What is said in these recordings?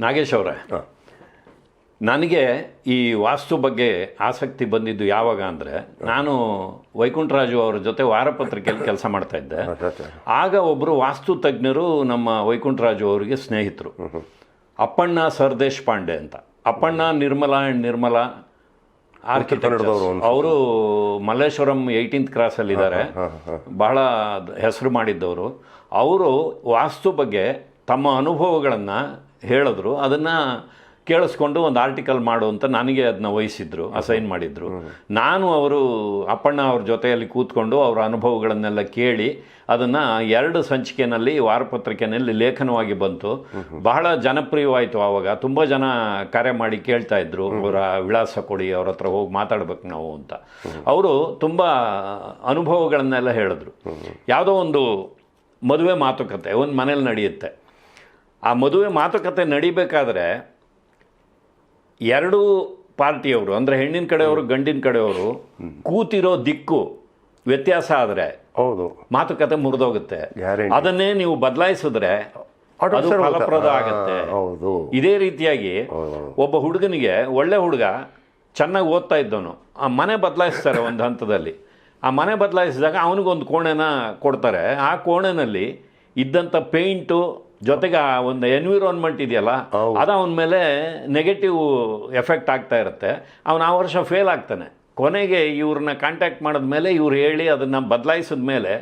ನಾಗೇಶ್ ಅವರೇ ನನಗೆ ಈ ವಾಸ್ತು ಬಗ್ಗೆ ಆಸಕ್ತಿ ಬಂದಿದ್ದು ಯಾವಾಗ ಅಂದರೆ ನಾನು ವೈಕುಂಠರಾಜು ಅವರ ಜೊತೆ ವಾರಪತ್ರಿಕೆಯಲ್ಲಿ ಕೆಲಸ ಮಾಡ್ತಾ ಇದ್ದೆ. ಆಗ ಒಬ್ಬರು ವಾಸ್ತು ತಜ್ಞರು ನಮ್ಮ ವೈಕುಂಠರಾಜು ಅವರಿಗೆ ಸ್ನೇಹಿತರು. ಅಪ್ಪಣ್ಣ ಸರ್ದೇಶ್ ಪಾಂಡೆ ಅಂತ. ಅಪ್ಪಣ್ಣ ನಿರ್ಮಲಾ ಆ್ಯಂಡ್ ನಿರ್ಮಲಾ ಆರ್ಕಿಟೆಕ್ಚರ್ ಅವರು ಮಲ್ಲೇಶ್ವರಂ ಏಯ್ಟೀನ್ತ್ ಕ್ರಾಸಲ್ಲಿದ್ದಾರೆ ಬಹಳ ಹೆಸರು ಮಾಡಿದ್ದವರು. ಅವರು ವಾಸ್ತು ಬಗ್ಗೆ ತಮ್ಮ ಅನುಭವಗಳನ್ನು ಹೇಳಿದ್ರು. ಅದನ್ನು ಕೇಳಿಸ್ಕೊಂಡು ಒಂದು ಆರ್ಟಿಕಲ್ ಮಾಡು ಅಂತ ನನಗೆ ಅದನ್ನ ವಹಿಸಿದ್ರು ಅಸೈನ್ ಮಾಡಿದ್ರು. ನಾನು ಅವರು ಅಪ್ಪಣ್ಣ ಅವ್ರ ಜೊತೆಯಲ್ಲಿ ಕೂತ್ಕೊಂಡು ಅವರ ಅನುಭವಗಳನ್ನೆಲ್ಲ ಕೇಳಿ ಅದನ್ನು ಎರಡು ಸಂಚಿಕೆಯಲ್ಲಿ ವಾರಪತ್ರಿಕೆಯಲ್ಲಿ ಲೇಖನವಾಗಿ ಬಂತು. ಬಹಳ ಜನಪ್ರಿಯವಾಯಿತು ಆವಾಗ. ತುಂಬ ಜನ ಕರೆ ಮಾಡಿ ಕೇಳ್ತಾ ಇದ್ರು. ಅವರ ವಿಳಾಸ ಕೊಡಿ ಅವ್ರ ಹತ್ರ ಹೋಗಿ ಮಾತಾಡ್ಬೇಕು ನಾವು ಅಂತ. ಅವರು ತುಂಬ ಅನುಭವಗಳನ್ನೆಲ್ಲ ಹೇಳಿದ್ರು. ಯಾವುದೋ ಒಂದು ಮದುವೆ ಮಾತುಕತೆ ಒಂದು ಮನೇಲಿ ನಡೆಯುತ್ತೆ. ಆ ಮದುವೆ ಮಾತುಕತೆ ನಡಿಬೇಕಾದ್ರೆ ಎರಡು ಪಾರ್ಟಿಯವರು ಅಂದರೆ ಹೆಣ್ಣಿನ ಕಡೆಯವರು ಗಂಡಿನ ಕಡೆಯವರು ಕೂತಿರೋ ದಿಕ್ಕು ವ್ಯತ್ಯಾಸ ಆದರೆ ಹೌದು. ಮಾತುಕತೆ ಮುರಿದೋಗುತ್ತೆ. ಅದನ್ನೇ ನೀವು ಬದಲಾಯಿಸಿದ್ರೆ ಅದು ಫಲಪ್ರದ ಆಗುತ್ತೆ. ಹೌದು. ಇದೇ ರೀತಿಯಾಗಿ ಒಬ್ಬ ಹುಡುಗನಿಗೆ ಒಳ್ಳೆ ಹುಡುಗ ಚೆನ್ನಾಗಿ ಓದ್ತಾ ಇದ್ದವನು ಆ ಮನೆ ಬದಲಾಯಿಸ್ತಾರೆ ಒಂದು ಹಂತದಲ್ಲಿ. ಆ ಮನೆ ಬದಲಾಯಿಸಿದಾಗ ಅವನಿಗೊಂದು ಕೋಣೆನ ಕೊಡ್ತಾರೆ. ಆ ಕೋಣೆನಲ್ಲಿ ಇದ್ದಂಥ ಪೇಂಟು ಜೊತೆಗೆ ಆ ಒಂದು ಎನ್ವಿರಾನ್ಮೆಂಟ್ ಇದೆಯಲ್ಲ ಅದು ಅವನ ಮೇಲೆ ನೆಗೆಟಿವ್ ಎಫೆಕ್ಟ್ ಆಗ್ತಾ ಇರುತ್ತೆ. ಅವನು ಆ ವರ್ಷ ಫೇಲ್ ಆಗ್ತಾನೆ. ಕೊನೆಗೆ ಇವ್ರನ್ನ ಕಾಂಟ್ಯಾಕ್ಟ್ ಮಾಡಿದ ಮೇಲೆ ಇವ್ರು ಹೇಳಿ ಅದನ್ನು ಬದಲಾಯಿಸಿದ ಮೇಲೆ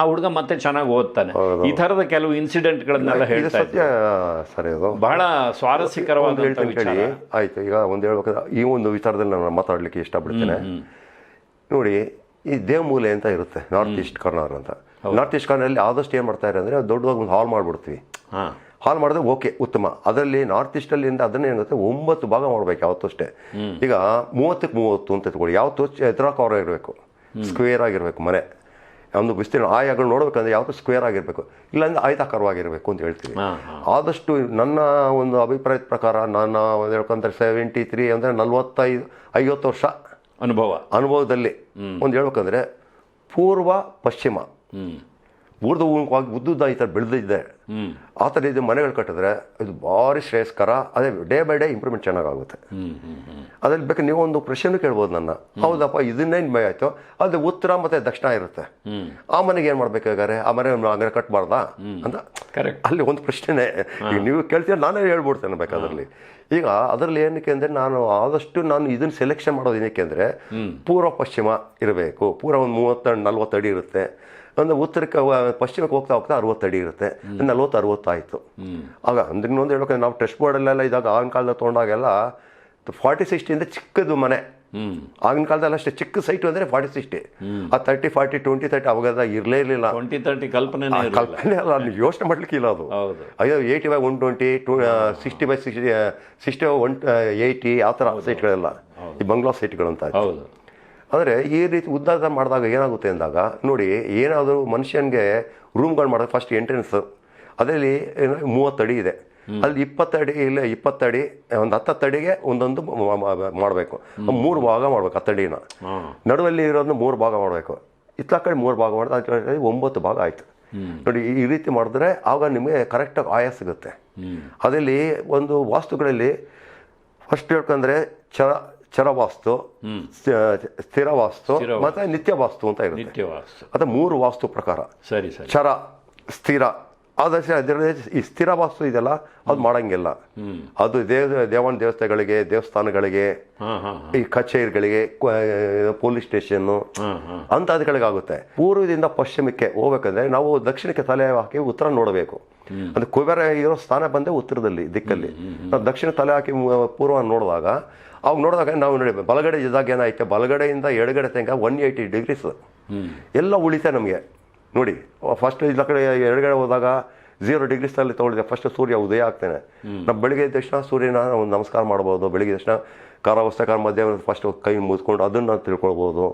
ಆ ಹುಡುಗ ಮತ್ತೆ ಚೆನ್ನಾಗಿ ಓದ್ತಾನೆ. ಈ ಥರದ ಕೆಲವು ಇನ್ಸಿಡೆಂಟ್ಗಳನ್ನೆಲ್ಲ ಇದು ಹೇಳ್ತಾ ಸತ್ಯ ಸರಿ ಅದು ಬಹಳ ಸ್ವಾರಸ್ಯಕರವಾದ ಆಯ್ತು ಈಗ ಒಂದು ಹೇಳ್ಬೇಕಾದ್ರೆ ಈ ಒಂದು ವಿಚಾರದಲ್ಲಿ ನಾನು ಮಾತಾಡಲಿಕ್ಕೆ ಇಷ್ಟಪಡ್ತೇನೆ. ನೋಡಿ ಈ ದೇವಮೂಲೆ ಅಂತ ಇರುತ್ತೆ ನಾರ್ತ್ ಈಸ್ಟ್ ಕಾರ್ನರ್ ಅಂತ. ನಾರ್ತ್ ಈಸ್ಟ್ ಕಾರ್ನರಲ್ಲಿ ಆದಷ್ಟು ಏನು ಮಾಡ್ತಾರೆ ಅಂದರೆ ದೊಡ್ಡದಾಗಿ ಒಂದು ಹಾಲ್ ಮಾಡಿಬಿಡ್ತೀವಿ. ಹಾಲ್ ಮಾಡಿದ್ರೆ ಓಕೆ ಉತ್ತಮ. ಅದರಲ್ಲಿ ನಾರ್ತ್ ಈಸ್ಟಲ್ಲಿಂದ ಅದನ್ನೇ ಏನಾಗುತ್ತೆ ಒಂಬತ್ತು ಭಾಗ ಮಾಡ್ಬೇಕು ಯಾವತ್ತೂ ಅಷ್ಟೇ ಈಗ ಮೂವತ್ತಕ್ಕೆ ಮೂವತ್ತು ಅಂತ ತಗೊಳ್ಳಿ ಯಾವತ್ತು ಎದುರಾಕವರ ಇರಬೇಕು. ಸ್ಕ್ವೇರ್ ಆಗಿರಬೇಕು ಮನೆ. ಒಂದು ವಿಸ್ತೀರ್ಣ. ಆಯಾಗಳು ನೋಡ್ಬೇಕಂದ್ರೆ ಯಾವತ್ತೂ ಸ್ಕ್ವೇರ್ ಆಗಿರಬೇಕು. ಇಲ್ಲಾಂದ್ರೆ ಆಯತಾಕಾರವಾಗಿರಬೇಕು ಅಂತ ಹೇಳ್ತೀವಿ. ಆದಷ್ಟು ನನ್ನ ಒಂದು ಅಭಿಪ್ರಾಯದ ಪ್ರಕಾರ ನಾನು ಒಂದು ಹೇಳ್ಕೊಂತಾರೆ ಸೆವೆಂಟಿ ತ್ರೀ ಅಂದರೆ ನಲ್ವತ್ತೈದು ಐವತ್ತು ವರ್ಷ ಅನುಭವ. ಅನುಭವದಲ್ಲಿ ಒಂದು ಹೇಳ್ಬೇಕಂದ್ರೆ ಪೂರ್ವ ಪಶ್ಚಿಮ. ಹ್ಮ್ ಹೋಗಿ ಉದ್ದುದ್ದ ಈ ಥರ ಬೆಳೆದಿದೆ. ಆ ಥರ ಇದು ಮನೆಗಳು ಕಟ್ಟಿದ್ರೆ ಇದು ಭಾರಿ ಶ್ರೇಯಸ್ಕರ. ಅದೇ ಡೇ ಬೈ ಡೇ ಇಂಪ್ರೂವ್ಮೆಂಟ್ ಚೆನ್ನಾಗಾಗುತ್ತೆ. ಅದ್ರಲ್ಲಿ ಬೇಕು ನೀವು ಒಂದು ಪ್ರಶ್ನೆ ಕೇಳ್ಬೋದು ನನ್ನ. ಹೌದಪ್ಪ ಇದನ್ನೇನು ಭಯ ಆಯಿತು. ಅದು ಉತ್ತರ ಮತ್ತು ದಕ್ಷಿಣ ಇರುತ್ತೆ. ಆ ಮನೆಗೆ ಏನು ಮಾಡ್ಬೇಕಾಗಾರೆ ಆ ಮನೆ ಅಂಗಡಿ ಕಟ್ಬಾರ್ದಾ? ಅಂತ ಕರೆಕ್ಟ್ ಅಲ್ಲಿ ಒಂದು ಪ್ರಶ್ನೆನೇ. ಈಗ ನೀವು ಕೇಳ್ತೀರ? ನಾನೇ ಹೇಳ್ಬಿಡ್ತೇನೆ ಬೇಕಾದ್ರಲ್ಲಿ ಈಗ ಅದರಲ್ಲಿ ಏನಕ್ಕೆ ಅಂದರೆ ನಾನು ಆದಷ್ಟು ನಾನು ಇದನ್ನು ಸೆಲೆಕ್ಷನ್ ಮಾಡೋದು ಏನಕ್ಕೆ ಅಂದರೆ ಪೂರ್ವ ಪಶ್ಚಿಮ ಇರಬೇಕು. ಪೂರ್ವ ಒಂದು ಮೂವತ್ತ ನಲ್ವತ್ತು ಅಡಿ ಇರುತ್ತೆ. ಒಂದು ಉತ್ತರಕ್ಕೆ ಪಶ್ಚಿಮಕ್ಕೆ ಹೋಗ್ತಾ ಹೋಗ್ತಾ ಅರವತ್ತು ಅಡಿ ಇರುತ್ತೆ. ನಲ್ವತ್ತು ಅರವತ್ತಾಯ್ತು. ಆಯಿತು ಆಗ ಅಂದ್ರೆ ಇನ್ನೊಂದು ಹೇಳ್ಬೇಕಂದ್ರೆ ನಾವು ಟೆಸ್ಟ್ ಬೋರ್ಡಲ್ಲೆಲ್ಲ ಇದಾಗ ಆಗಿನ ಕಾಲದಲ್ಲಿ ತೊಗೊಂಡಾಗೆಲ್ಲ ಫಾರ್ಟಿ ಸಿಕ್ಸ್ಟಿಯಿಂದ ಚಿಕ್ಕದು ಮನೆ. ಆಗಿನ ಕಾಲದಲ್ಲಿ ಅಷ್ಟೇ ಚಿಕ್ಕ ಸೈಟು ಅಂದರೆ ಫಾರ್ಟಿ ಸಿಕ್ಸ್ಟಿ ಆ ತರ್ಟಿ ಫಾರ್ಟಿ ಟ್ವೆಂಟಿ ತರ್ಟಿ ಅವಾಗ ಇರಲೇ ಇರಲಿಲ್ಲ. ಟ್ವೆಂಟಿ ತರ್ಟಿ ಕಲ್ಪನೆ ಕಲ್ಪನೆ ಅಲ್ಲ ಅಲ್ಲಿ ಯೋಚನೆ ಮಾಡ್ಲಿಕ್ಕೆ ಇಲ್ಲ ಅದು. ಅಯ್ಯೋ eighty by one twenty to sixty by sixty sixty by one eighty ಆ ಥರ ಸೈಟ್ಗಳೆಲ್ಲ ಈ ಬಂಗ್ಲಾ ಸೈಟ್ಗಳು ಅಂತ ಹೌದು. ಅಂದರೆ ಈ ರೀತಿ ಉದ್ದಾರ ಮಾಡಿದಾಗ ಏನಾಗುತ್ತೆ ಅಂದಾಗ ನೋಡಿ ಏನಾದರೂ ಮನುಷ್ಯನಿಗೆ ರೂಮ್ಗಳು ಮಾಡೋದು ಫಸ್ಟ್ ಎಂಟ್ರೆನ್ಸ್ ಅದರಲ್ಲಿ ಏನು ಮೂವತ್ತಡಿ ಇದೆ. ಅಲ್ಲಿ ಇಪ್ಪತ್ತಡಿ ಇಲ್ಲ ಇಪ್ಪತ್ತಡಿ ಒಂದು ಹತ್ತತ್ತಡಿಗೆ ಒಂದೊಂದು ಮಾಡಬೇಕು. ಮೂರು ಭಾಗ ಮಾಡಬೇಕು ಹತ್ತಡಿನ ನಡುವಲ್ಲಿ ಇರೋದನ್ನ ಮೂರು ಭಾಗ ಮಾಡಬೇಕು. ಇತ್ತ ಕಡೆ ಮೂರು ಭಾಗ ಮಾಡಿದ್ರೆ ಒಂಬತ್ತು ಭಾಗ ಆಯಿತು. ನೋಡಿ ಈ ರೀತಿ ಮಾಡಿದ್ರೆ ಆಗ ನಿಮಗೆ ಕರೆಕ್ಟಾಗಿ ಆಯ ಸಿಗುತ್ತೆ. ಅದರಲ್ಲಿ ಒಂದು ವಾಸ್ತುಗಳಲ್ಲಿ ಫಸ್ಟ್ ಹೇಳ್ಕಂದ್ರೆ ಚರ ಚರವಾಸ್ತು ಸ್ಥ- ಸ್ಥಿರ ವಾಸ್ತು ಮತ್ತೆ ನಿತ್ಯ ವಾಸ್ತು ಅಂತ ಇರುತ್ತೆ. ನಿತ್ಯ ವಾಸ್ತು ಅದು ಮೂರು ವಾಸ್ತು ಪ್ರಕಾರ. ಸರಿ ಸರಿ. ಚರ ಸ್ಥಿರ. ಆದಷ್ಟು ಈ ಸ್ಥಿರ ವಾಸ್ತು ಇದೆಲ್ಲ ಅದು ಮಾಡಂಗಿಲ್ಲ. ಅದು ದೇವ ದೇವನ ದೇವಸ್ಥಾನಗಳಿಗೆ ದೇವಸ್ಥಾನಗಳಿಗೆ ಈ ಕಚೇರಿಗಳಿಗೆ ಪೊಲೀಸ್ ಸ್ಟೇಷನ್ನು ಅಂತ ಅದಕ್ಕೆ ಅಂಥದ್ಗಳಿಗಾಗುತ್ತೆ ಪೂರ್ವದಿಂದ ಪಶ್ಚಿಮಕ್ಕೆ ಹೋಗ್ಬೇಕಂದ್ರೆ ನಾವು ದಕ್ಷಿಣಕ್ಕೆ ತಲೆ ಹಾಕಿ ಉತ್ತರ ನೋಡಬೇಕು. ಅಂದ್ರೆ ಕುಬೇರ ಇರೋ ಸ್ಥಾನ ಬಂದೆ ಉತ್ತರದಲ್ಲಿ ದಿಕ್ಕಲ್ಲಿ. ನಾವು ದಕ್ಷಿಣ ತಲೆ ಹಾಕಿ ಪೂರ್ವ ನೋಡಿದಾಗ ಅವಾಗ ನೋಡಿದಾಗ ನಾವು ನೋಡಿ ಬಲಗಡೆ ಇದ್ದಾಗ ಏನಾಯ್ತು? ಬಲಗಡೆಯಿಂದ ಎಡಗಡೆ ತನಕ ಒನ್ ಏಯ್ಟಿ ಡಿಗ್ರೀಸ್ ಎಲ್ಲ ಉಳಿತೆ ನಮಗೆ. ನೋಡಿ ಫಸ್ಟ್ ಇಲ್ಲ ಕಡೆ ಎಡಗಡೆ ಹೋದಾಗ ಝೀರೋ ಡಿಗ್ರೀಸಲ್ಲಿ ತೊಗೊಳಿದೆ ಫಸ್ಟ್ ಸೂರ್ಯ ಉದಯ ಆಗ್ತೇನೆ. ನಾವು ಬೆಳಿಗ್ಗೆ ತಕ್ಷಣ ಸೂರ್ಯನ ಒಂದು ನಮಸ್ಕಾರ ಮಾಡ್ಬೋದು. ಬೆಳಿಗ್ಗೆ ತಕ್ಷಣ ಕಾರಾವಸ್ಥಕಾರ ಮಧ್ಯ ಫಸ್ಟ್ ಕೈ ಮುದ್ಕೊಂಡು ಅದನ್ನು ತಿಳ್ಕೊಳ್ಬೋದು.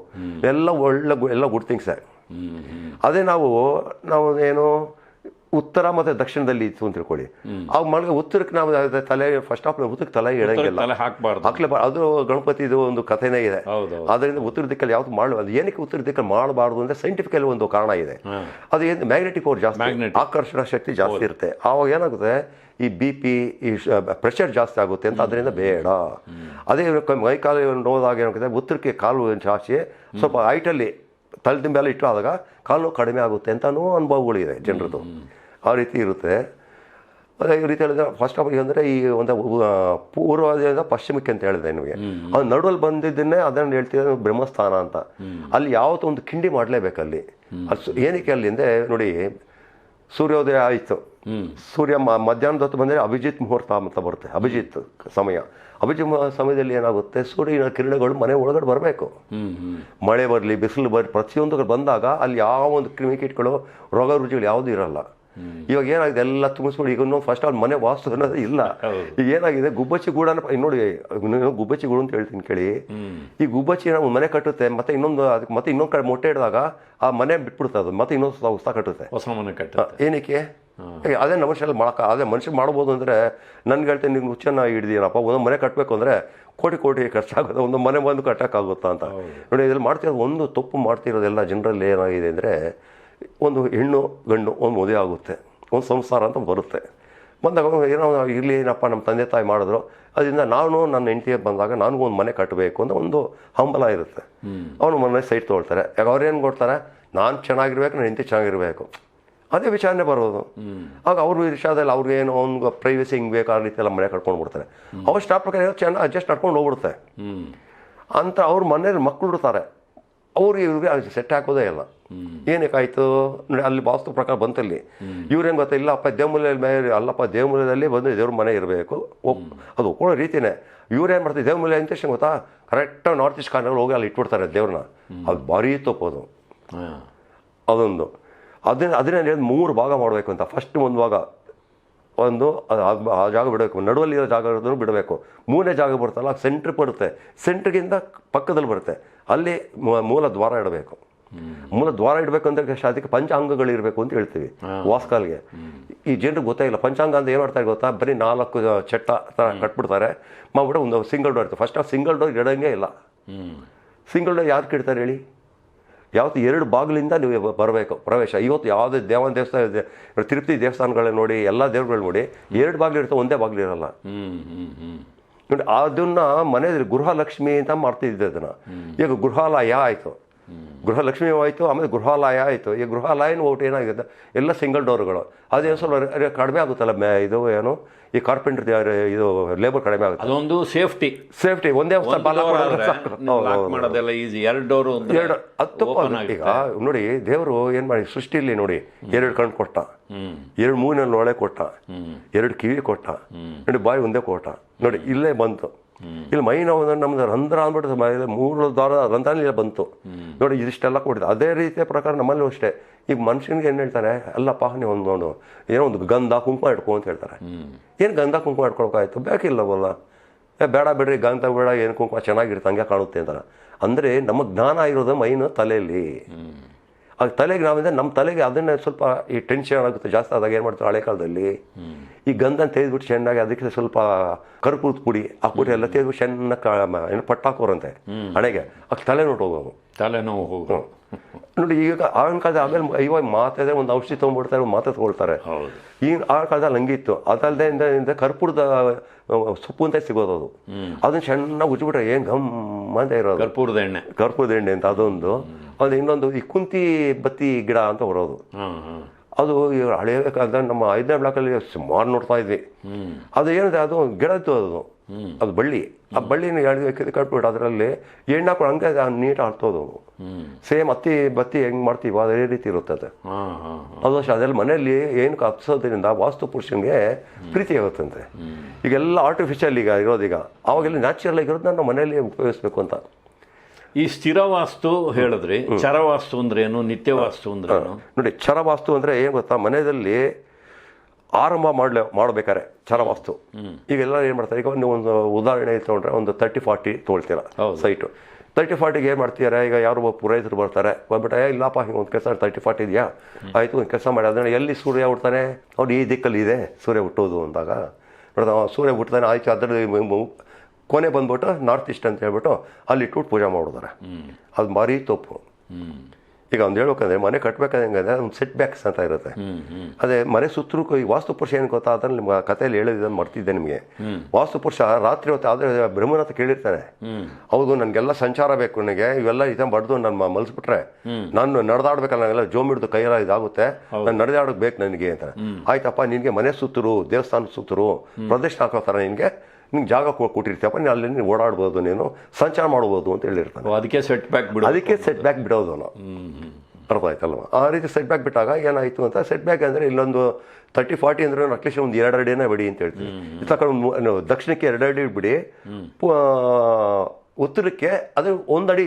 ಎಲ್ಲ ಒಳ್ಳೆ ಎಲ್ಲ ಗುಡ್ ಥಿಂಗ್ಸೇ ಅದೇ ನಾವು ನಾವು ಏನು ಉತ್ತರ ಮತ್ತೆ ದಕ್ಷಿಣದಲ್ಲಿ ಇತ್ತು ಅಂತ ತಿಳ್ಕೊಳ್ಳಿ. ಆ ಮಳೆಗೆ ಉತ್ತರಕ್ಕೆ ನಾವು ತಲೆ ಫಸ್ಟ್ ಆಫ್ ಉತ್ತರಕ್ಕೆ ತಲೆ ಇಡಂಗಿಲ್ಲ. ತಲೆ ಹಾಕಬಾರ್ದು. ಹಾಕ್ಲೇ ಅದು ಗಣಪತಿದು ಒಂದು ಕಥೆನೇ ಇದೆ. ಅದರಿಂದ ಉತ್ತರ ದಿಕ್ಕಲ್ಲಿ ಯಾವ್ದು ಮಾಡಲು ಅದು ಏನಕ್ಕೆ ಉತ್ತರ ದಿಕ್ಕಲ್ಲಿ ಮಾಡಬಾರ್ದು ಅಂದ್ರೆ ಸೈಂಟಿಫಿಕಲಿ ಒಂದು ಕಾರಣ ಇದೆ. ಅದು ಏನು ಮ್ಯಾಗ್ನೆಟಿಕ್ ಪವರ್ ಜಾಸ್ತಿ. ಆಕರ್ಷಣ ಶಕ್ತಿ ಜಾಸ್ತಿ ಇರುತ್ತೆ. ಆವಾಗ ಏನಾಗುತ್ತೆ ಈ ಬಿ ಪಿ ಈ ಪ್ರೆಷರ್ ಜಾಸ್ತಿ ಆಗುತ್ತೆ ಅಂತ ಅದರಿಂದ ಬೇಡ. ಅದೇ ಮೈ ಕಾಲು ನೋವಾದಾಗ ಏನಾಗುತ್ತೆ ಉತ್ತರಕ್ಕೆ ಕಾಲು ಚಾಚಿ ಸ್ವಲ್ಪ ಹೈಟಲ್ಲಿ ತಲೆ ಮೇಲೆ ಇಟ್ಟು ಆದಾಗ ಕಾಲು ಕಡಿಮೆ ಆಗುತ್ತೆ ಅಂತನೂ ಅನುಭವಗಳಿದೆ ಜನರದ್ದು. ಆ ರೀತಿ ಇರುತ್ತೆ. ಅದೇ ಈ ರೀತಿ ಹೇಳಿದ್ರೆ ಫಸ್ಟ್ ಆಫ್ ಅಂದರೆ ಈ ಒಂದು ಪೂರ್ವದಿಂದ ಪಶ್ಚಿಮಕ್ಕೆ ಅಂತ ಹೇಳಿದೆ ನಿಮಗೆ. ಅದು ನಡುವಲ್ಲಿ ಬಂದಿದ್ದನ್ನೇ ಅದನ್ನು ಹೇಳ್ತಿದ್ರೆ ಬ್ರಹ್ಮಸ್ಥಾನ ಅಂತ. ಅಲ್ಲಿ ಯಾವತ್ತು ಒಂದು ಕಿಂಡಿ ಮಾಡಲೇಬೇಕು ಅಲ್ಲಿ. ಅದು ಏನಕ್ಕೆ ಅಲ್ಲಿ ಅಂದರೆ ನೋಡಿ ಸೂರ್ಯೋದಯ ಆಯಿತು. ಸೂರ್ಯ ಮ- ಮಧ್ಯಾಹ್ನದ ಹೊತ್ತು ಬಂದರೆ ಅಭಿಜಿತ್ ಮುಹೂರ್ತ ಅಂತ ಬರುತ್ತೆ ಅಭಿಜಿತ್ ಸಮಯ. ಅಭಿಜಿತ್ ಸಮಯದಲ್ಲಿ ಏನಾಗುತ್ತೆ ಸೂರ್ಯನ ಕಿರಣಗಳು ಮನೆ ಒಳಗಡೆ ಬರಬೇಕು. ಮಳೆ ಬರಲಿ ಬಿಸಿಲು ಬರಲಿ ಪ್ರತಿಯೊಂದು ಬಂದಾಗ ಅಲ್ಲಿ ಯಾವ ಒಂದು ಕ್ರಿಮಿಕೀಟ್ಗಳು ರೋಗ ರುಜಿಗಳು ಯಾವುದೂ ಇರಲ್ಲ. ಇವಾಗ ಏನಾಗಿದೆ? ಎಲ್ಲ ತುಂಬಿಸ್ಬಿಡಿ ಈಗ ಇನ್ನೂ ಫಸ್ಟ್ ಆಲ್ ಮನೆ ವಾಸ್ತು ಅನ್ನೋದು ಇಲ್ಲ. ಈಗ ಏನಾಗಿದೆ? ಗುಬ್ಬಚ್ಚಿ ಗೂಡ ನೋಡಿ ಗುಬ್ಬಚ್ಚಿ ಗೂಡು ಅಂತ ಹೇಳ್ತೀನಿ ಕೇಳಿ. ಈ ಗುಬ್ಬಚ್ಚಿ ನಾವು ಮನೆ ಕಟ್ಟುತ್ತೆ ಮತ್ತೆ ಇನ್ನೊಂದು ಅದಕ್ಕೆ ಮತ್ತೆ ಇನ್ನೊಂದು ಕಡೆ ಮೊಟ್ಟೆ ಇಡಿದಾಗ ಆ ಮನೆ ಬಿಟ್ಬಿಡುತ್ತೆ ಅದು ಮತ್ತೆ ಇನ್ನೊಂದು ಹೊಸ- ಕಟ್ಟುತ್ತೆ. ಹೊಸ ಮನೆ ಕಟ್ಟ ಏನಕ್ಕೆ? ಅದೇ ಮನುಷ್ಯಲ್ಲಿ ಮಾಡಕ ಅದೇ ಮನುಷ್ಯ ಮಾಡ್ಬೋದು ಅಂದ್ರೆ ನನ್ಗೆ ಹೇಳ್ತೀನಿ ನೀವು ಹುಚ್ಚನ್ನ ಹಿಡಿದೀನಪ್ಪ ಒಂದು ಮನೆ ಕಟ್ಟಬೇಕು ಅಂದ್ರೆ ಕೋಟಿ ಕೋಟಿ ಖರ್ಚಾಗುತ್ತೆ ಒಂದು ಮನೆ ಬಂದು ಕಟ್ಟಕ್ಕಾಗುತ್ತಾ ಅಂತ. ನೋಡಿ ಇದ್ರಲ್ಲಿ ಮಾಡ್ತಿರೋದು ಒಂದು ತಪ್ಪು ಮಾಡ್ತಿರೋದೆಲ್ಲ ಜನರಲ್ಲಿ ಏನಾಗಿದೆ ಅಂದರೆ ಒಂದು ಹೆಣ್ಣು ಗಂಡು ಒಂದು ಮದುವೆ ಆಗುತ್ತೆ. ಒಂದು ಸಂಸಾರ ಅಂತ ಬರುತ್ತೆ. ಬಂದಾಗ ಏನೋ ಇರಲಿ ಏನಪ್ಪ ನಮ್ಮ ತಂದೆ ತಾಯಿ ಮಾಡಿದ್ರು. ಅದರಿಂದ ನಾನು ನನ್ನ ಹೆಂಡತಿಯ ಬಂದಾಗ ನನಗೂ ಒಂದು ಮನೆ ಕಟ್ಟಬೇಕು ಅಂತ ಒಂದು ಹಂಬಲ ಇರುತ್ತೆ. ಅವನು ಮನೆ ಸೈಟ್ ತೊಗೊಳ್ತಾರೆ. ಯಾಕೆ ಅವ್ರೇನು ಕೊಡ್ತಾರೆ? ನಾನು ಚೆನ್ನಾಗಿರ್ಬೇಕು ನನ್ನ ಹೆಂಡತಿ ಚೆನ್ನಾಗಿರಬೇಕು. ಅದೇ ವಿಚಾರನೆ ಬರೋದು. ಆಗ ಅವ್ರ ವಿಷಯದಲ್ಲಿ ಅವ್ರಿಗೆ ಏನೋ ಒಂದು ಪ್ರೈವಸಿ ಹಿಂಗೆ ಬೇಕು ಆ ರೀತಿ ಎಲ್ಲ ಮನೆ ಕಟ್ಕೊಂಡು ಬಿಡ್ತಾರೆ. ಅವ್ರು ಸ್ಟಾಪ್ ಪ್ರಕಾರ ಚೆನ್ನಾಗಿ ಅಡ್ಜಸ್ಟ್ ನಡ್ಕೊಂಡು ಹೋಗ್ಬಿಡುತ್ತೆ. ಅಂತ ಅವ್ರ ಮನೇಲಿ ಮಕ್ಕಳು ಇಡ್ತಾರೆ ಅವ್ರಿಗೆ ಇವ್ರಿಗೆ ಸೆಟ್ ಹಾಕೋದೇ ಇಲ್ಲ. ಏನಕ್ಕಾಯ್ತು ನೋಡಿ ಅಲ್ಲಿ ವಾಸ್ತು ಪ್ರಕಾರ ಬಂತಲ್ಲಿ ಇವ್ರೇನು ಗೊತ್ತಾ? ಇಲ್ಲಪ್ಪ ಅಪ್ಪ ಮೇಲೆ ಅಲ್ಲಪ್ಪ ದೇವಮೂಲೆಯಲ್ಲಿ ಬಂದು ದೇವ್ರ ಮನೆ ಇರಬೇಕು. ಅದು ಒಪ್ಕೊಳ್ಳೋ ರೀತಿನೇ. ಇವ್ರೇನು ಮಾಡ್ತಾರೆ? ದೇವಮೂಲೆ ಅಂತ ತಕ್ಷಣ ಗೊತ್ತಾ? ಕರೆಕ್ಟಾಗಿ ನಾರ್ತ್ ಈಸ್ಟ್ ಕಾರ್ನರ್ ಹೋಗಿ ಅಲ್ಲಿ ಇಟ್ಬಿಡ್ತಾರೆ ದೇವ್ರನ್ನ. ಅದು ಭಾರಿ ತಪ್ಪೋದು ಅದು. ಅದೊಂದು. ಅದನ್ನ ಅದನ್ನೇ ಹೇಳಿದ ಮೂರು ಭಾಗ ಮಾಡಬೇಕು ಅಂತ. ಫಸ್ಟ್ ಒಂದು ಭಾಗ. ಒಂದು ಆ- ಆ ಜಾಗ ಬಿಡಬೇಕು. ನಡುವಲ್ಲಿರೋ ಜಾಗ ಇರೋದನ್ನು ಬಿಡಬೇಕು. ಮೂರನೇ ಜಾಗ ಬರುತ್ತಲ್ಲ ಸೆಂಟ್ರ್ ಬರುತ್ತೆ. ಸೆಂಟ್ರಿಗಿಂತ ಪಕ್ಕದಲ್ಲಿ ಬರುತ್ತೆ. ಅಲ್ಲಿ ಮೂಲ ದ್ವಾರ ಇಡಬೇಕು. ಮೂಲ ದ್ವಾರ ಇಡಬೇಕಂದ್ರೆ ಅದಕ್ಕೆ ಪಂಚಾಂಗಗಳು ಇರಬೇಕು ಅಂತ ಹೇಳ್ತೀವಿ. ವಾಸ್ಕಾಲ್ಗೆ. ಈ ಜನರಿಗೆ ಗೊತ್ತಾಗಿಲ್ಲ ಪಂಚಾಂಗ ಅಂತ ಏನು ಮಾಡ್ತಾರೆ ಗೊತ್ತಾ? ಬರೀ ನಾಲ್ಕು ಚಟ್ಟ ಥರ ಕಟ್ಬಿಡ್ತಾರೆ. ಮಾಡ್ಬಿಟ್ಟು ಒಂದು ಸಿಂಗಲ್ ಡೋರ್ ಇರ್ತದೆ ಫಸ್ಟ್ ಆ ಸಿಂಗಲ್ ಡೋರ್ ಇಡೋಂಗೇ ಇಲ್ಲ. ಸಿಂಗಲ್ ಡೋರ್ ಯಾರು ಕಿಡ್ತಾರೆ ಹೇಳಿ? ಯಾವತ್ತು ಎರಡು ಬಾಗಿಲಿಂದ ನೀವು ಬರಬೇಕು ಪ್ರವೇಶ. ಇವತ್ತು ಯಾವುದೇ ದೇವನ ದೇವಸ್ಥಾನ ಇದೆ ತಿರುಪತಿ ದೇವಸ್ಥಾನಗಳನ್ನ ನೋಡಿ ಎಲ್ಲ ದೇವ್ರುಗಳು ನೋಡಿ ಎರಡು ಬಾಗಿಲು ಇರ್ತವೆ ಒಂದೇ ಬಾಗಿಲು ಇರಲ್ಲ. ನೋಡಿ ಅದನ್ನ ಮನೆಯಲ್ಲಿ ಗೃಹಲಕ್ಷ್ಮಿ ಅಂತ ಮಾಡ್ತಿದ್ದೆ ಅದನ್ನು. ಈಗ ಗೃಹಾಲಯ ಆಯಿತು. ಗೃಹಲಕ್ಷ್ಮಿ ಆಯಿತು ಆಮೇಲೆ ಗೃಹಾಲಯ ಆಯಿತು. ಈ ಗೃಹಾಲಯನ ಓಟ್ ಏನಾಗಿದೆ? ಎಲ್ಲ ಸಿಂಗಲ್ ಡೋರ್ಗಳು ಅದೇನು ಸ್ವಲ್ಪ ಕಡಿಮೆ ಆಗುತ್ತಲ್ಲ ಮ್ಯಾ ಇದು ಏನು? ಈ ಕಾರ್ಪೆಂಟರ್ ಇದು ಲೇಬರ್ ಕಡಿಮೆ ಆಗುತ್ತೆ. ಅದೊಂದು ಸೇಫ್ಟಿ ಸೇಫ್ಟಿ ಒಂದೇ. ಮಾಡೋದೆಲ್ಲ ಈಸಿ ಎರಡು ಡೋರು ಎರಡು ಅದು. ಈಗ ನೋಡಿ ದೇವರು ಏನ್ ಮಾಡಿ ಸೃಷ್ಟಿಲಿ ನೋಡಿ ಎರಡು ಕಣ್ಣು ಕೊಟ್ಟ. ಎರಡು ಮೂವಿನಲ್ಲಿ ಒಳೆ ಕೊಟ್ಟ. ಎರಡು ಕಿವಿ ಕೊಟ್ಟ. ನೋಡಿ ಬಾಯಿ ಒಂದೇ ಕೊಟ್ಟ. ನೋಡಿ ಇಲ್ಲೇ ಬಂತು. ಇಲ್ಲಿ ಮೈ ನೋವು ಅಂದ್ರೆ ನಮ್ದು ರಂಧ್ರ ಅಂದ್ಬಿಟ್ಟು ಮೂರು ದ್ವಾರ ರಂಧ್ರ ಇಲ್ಲ ಬಂತು. ನೋಡಿ ಇದಿಷ್ಟೆಲ್ಲ ಕೊಟ್ಟಿದೆ ಅದೇ ರೀತಿಯ ಪ್ರಕಾರ ನಮ್ಮಲ್ಲೂ ಅಷ್ಟೇ. ಈಗ ಮನುಷ್ಯನಿಗೆ ಏನು ಹೇಳ್ತಾರೆ? ಅಲ್ಲಪ್ಪ ನೀವು ಒಂದು ನೋಡು. ಏನೋ ಒಂದು ಗಂಧ ಕುಂಕುಮ ಇಟ್ಕೊ ಅಂತ ಹೇಳ್ತಾರೆ. ಏನು ಗಂಧ ಕುಂಕುಮ ಇಟ್ಕೊಳಕಾಯ್ತು? ಬೇಕಿಲ್ಲವಲ್ಲ ಏ ಬೇಡ ಬಿಡ್ರಿ ಗಂಧ ಬೇಡ ಏನು ಕುಂಕುಮ ಚೆನ್ನಾಗಿರ್ತಂಗೆ ಹಂಗೆ ಕಾಣುತ್ತೆ ಅಂತಾರೆ. ಅಂದರೆ ನಮ್ಮ ಜ್ಞಾನ ಆಗಿರೋದು ಮೈನ ತಲೆಯಲ್ಲಿ. ಆ ತಲೆಗೆ ನಾವಿಂದ ನಮ್ಮ ತಲೆಗೆ ಅದನ್ನ ಸ್ವಲ್ಪ ಈ ಟೆನ್ಷನ್ ಆಗುತ್ತೆ ಜಾಸ್ತಿ ಆದಾಗ ಏನು ಮಾಡ್ತಾರೆ ಹಳೆ ಕಾಲದಲ್ಲಿ ಈ ಗಂಧನ ತೆಗೆದ್ಬಿಟ್ಟು ಚೆನ್ನಾಗಿ ಅದಕ್ಕೆ ಸ್ವಲ್ಪ ಕರ್ಪೂರದ ಪುಡಿ ಆ ಪುಡಿ ಎಲ್ಲ ತೆಗೆದ್ಬಿಟ್ಟು ಚೆನ್ನಾಗಿ ಏನು ಪಟ್ಟಾಕೋರಂತೆ ಹಣೆಗೆ. ಆಗ ತಲೆ ನೋಟ್ ಹೋಗೋದು. ತಲೆನೋವು ಹೋಗೋದು. ನೋಡಿ ಈಗ ಆಗಿನ ಕಾಲದ ಆಮೇಲೆ ಇವಾಗ ಮಾತಾಡಿದ್ರೆ ಒಂದು ಔಷಧಿ ತೊಗೊಂಡ್ಬಿಡ್ತಾರೆ ಮಾತ್ರೆ ತಗೊಳ್ತಾರೆ. ಈ ಆ ಕಾಲದಲ್ಲಿ ಹಂಗಿತ್ತು ಅದಲ್ಲದೆ ಕರ್ಪೂರದ ಸೊಪ್ಪು ಅಂತ ಸಿಗೋದು ಅದು. ಅದನ್ನ ಚೆನ್ನಾಗಿ ಉಜ್ಬಿಟ್ರೆ ಏನು ಗಮ್ ಅಂತ ಇರೋದು. ಕರ್ಪೂರದ ಎಣ್ಣೆ. ಕರ್ಪೂರದ ಎಣ್ಣೆ ಅಂತ ಅದೊಂದು. ಅದು ಇನ್ನೊಂದು ಈ ಕುಂತಿ ಬತ್ತಿ ಗಿಡ ಅಂತ ಬರೋದು. ಅದು ಹಳೆಯ ಕಾಲದ ನಮ್ಮ ಐದನೇ ಬ್ಲಾಕಲ್ಲಿ ಸುಮಾರು ನೋಡ್ತಾ ಇದ್ವಿ. ಅದು ಏನಿದೆ ಅದು ಗಿಡ ಇತ್ತು ಅದು. ಅದು ಬಳ್ಳಿ. ಆ ಬಳ್ಳಿನ ಎಳ್ದು ಕಟ್ಬಿಟ್ಟು ಅದರಲ್ಲಿ ಎಣ್ಣೆ ಹಾಕೊಂಡು ಹಂಗೆ ನೀಟ್ ಆಡ್ತೋದು ಸೇಮ್ ಹತ್ತಿ ಬತ್ತಿ ಹೆಂಗೆ ಮಾಡ್ತೀವೋ ಅದೇ ರೀತಿ ಇರುತ್ತೆ ಅದು. ಅಷ್ಟೇ ಅದೆಲ್ಲ ಮನೆಯಲ್ಲಿ ಏನಕ್ಕೆ ಹತ್ಸೋದ್ರಿಂದ ವಾಸ್ತು ಪುರುಷನಿಗೆ ಪ್ರೀತಿ ಆಗುತ್ತಂತೆ. ಈಗೆಲ್ಲ ಆರ್ಟಿಫಿಷಿಯಲ್ ಈಗ ಇರೋದೀಗ ಅವಾಗೆಲ್ಲ ನ್ಯಾಚುರಲ್ ಆಗಿರೋದನ್ನ ನಾವು ಮನೆಯಲ್ಲಿ ಉಪಯೋಗಿಸ್ಬೇಕು ಅಂತ. ಈ ಸ್ಥಿರವಾಸ್ತು ಹೇಳಿದ್ರಿ ಚರವಾಸ್ತು ಅಂದ್ರೇನು ನಿತ್ಯವಾಸ್ತು ಅಂದ್ರೆ ನೋಡಿ ಚರವಾಸ್ತು ಅಂದರೆ ಏನು ಗೊತ್ತಾ? ಮನೆಯಲ್ಲಿ ಆರಂಭ ಮಾಡಲೇ ಮಾಡಬೇಕಾರೆ ಚರವಾಸ್ತು. ಈಗೆಲ್ಲ ಏನು ಮಾಡ್ತಾರೆ? ಈಗ ನೀವು ಒಂದು ಉದಾಹರಣೆ ತೊಗೊಂಡ್ರೆ ಒಂದು ತರ್ಟಿ ಫಾರ್ಟಿ ತೊಗೊಳ್ತೀರ. ಸೈಟು ತರ್ಟಿ ಫಾರ್ಟಿಗೆ ಏನು ಮಾಡ್ತೀರಾ? ಈಗ ಯಾರು ಒಬ್ಬ ಪುರೋಹಿತರು ಬರ್ತಾರೆ ಬಂದ್ಬಿಟ್ಟು ಏ ಇಲ್ಲಪ್ಪ ಹಿಂಗೆ ಒಂದು ಕೆಲಸ ತರ್ಟಿ ಫಾರ್ಟಿ ಇದೆಯಾ? ಆಯಿತು ಒಂದು ಕೆಲಸ ಮಾಡಿ. ಅದನ್ನ ಎಲ್ಲಿ ಸೂರ್ಯ ಹುಡ್ತಾನೆ ಅವ್ನು ಈ ದಿಕ್ಕಲ್ಲಿ ಇದೆ ಸೂರ್ಯ ಹುಟ್ಟೋದು ಅಂದಾಗ. ನೋಡಿದ ಸೂರ್ಯ ಹುಟ್ತಾನೆ ಆಯ್ತು ಅದರ ಕೊನೆ ಬಂದ್ಬಿಟ್ಟು ನಾರ್ತ್ ಈಸ್ಟ್ ಅಂತ ಹೇಳ್ಬಿಟ್ಟು ಅಲ್ಲಿ ಇಟ್ಬಿಟ್ಟು ಪೂಜೆ ಮಾಡಿದಾರೆ ಅದು ಮಾರಿ ತಪ್ಪು ಈಗ ಒಂದು ಹೇಳ್ಬೇಕಂದ್ರೆ ಮನೆ ಕಟ್ಬೇಕಂದ್ರೆ ಒಂದು ಸೆಟ್ ಬ್ಯಾಕ್ಸ್ ಅಂತ ಇರುತ್ತೆ. ಅದೇ ಮನೆ ಸುತ್ತಲೂ ಈ ವಾಸ್ತುಪುರುಷ ಏನು ಗೊತ್ತಾ? ಅದನ್ನು ನಿಮ್ಮ ಕಥೆಯಲ್ಲಿ ಹೇಳಿದ್ದನ್ನು ಮರ್ತಿದ್ದೆ ನಿಮಗೆ. ವಾಸ್ತುಪುರುಷ ರಾತ್ರಿ ಹೊತ್ತು ಆದರೆ ಬ್ರಹ್ಮನಾಥ ಕೇಳಿರ್ತಾನೆ. ಹೌದು ನನಗೆಲ್ಲ ಸಂಚಾರ ಬೇಕು ನನಗೆ. ಇವೆಲ್ಲ ಇದನ್ನ ಬಡ್ದು ನಾನು ಮಲ್ಸ್ಬಿಟ್ರೆ ನಾನು ನಡೆದಾಡ್ಬೇಕಲ್ಲ ನನಗೆಲ್ಲ ಜೋಮ್ ಹಿಡಿದು ಕೈಯೆಲ್ಲ ಇದಾಗುತ್ತೆ. ನಾನು ನಡೆದಾಡೋಕೆ ಬೇಕು ನನಗೆ ಅಂತ. ಆಯ್ತಪ್ಪ ನಿನಗೆ ಮನೆ ಸುತ್ತರು ದೇವಸ್ಥಾನ ಸುತ್ತರು ಪ್ರದಕ್ಷಿಣೆ ಹಾಕೋತಾರೆ ನಿನಗೆ ನಿಂಗೆ ಜಾಗ ಕೊಟ್ಟಿರ್ತೀಯಪ್ಪ ನೀನು ಅಲ್ಲಿ ನೀನು ಓಡಾಡ್ಬೋದು ನೀನು ಸಂಚಾರ ಮಾಡ್ಬೋದು ಅಂತ ಹೇಳಿರ್ತಾನೆ. ಅದಕ್ಕೆ ಸೆಟ್ ಬ್ಯಾಕ್ ಬಿಡೋ ಅದಕ್ಕೆ ಸೆಟ್ ಬ್ಯಾಕ್ ಬಿಡೋದು ನಾವು ಅರ್ಥ ಆಯ್ತಲ್ವ ಆ ರೀತಿ ಸೆಟ್ ಬ್ಯಾಕ್ ಬಿಟ್ಟಾಗ ಏನಾಯಿತು ಅಂತ ಸೆಟ್ ಬ್ಯಾಕ್ ಅಂದರೆ ಇಲ್ಲೊಂದು ತರ್ಟಿ ಫಾರ್ಟಿ ಅಂದರೆ ಅಟ್ಲೀಸ್ಟ್ ಒಂದು ಎರಡು ಅಡಿನ ಬಿಡಿ ಅಂತ ಹೇಳ್ತೀವಿ. ಇತ್ತ ಕಡೆ ಏನು, ದಕ್ಷಿಣಕ್ಕೆ ಎರಡು ಅಡಿ ಬಿಡಿ ಉತ್ತರಕ್ಕೆ ಅದು ಒಂದು ಅಡಿ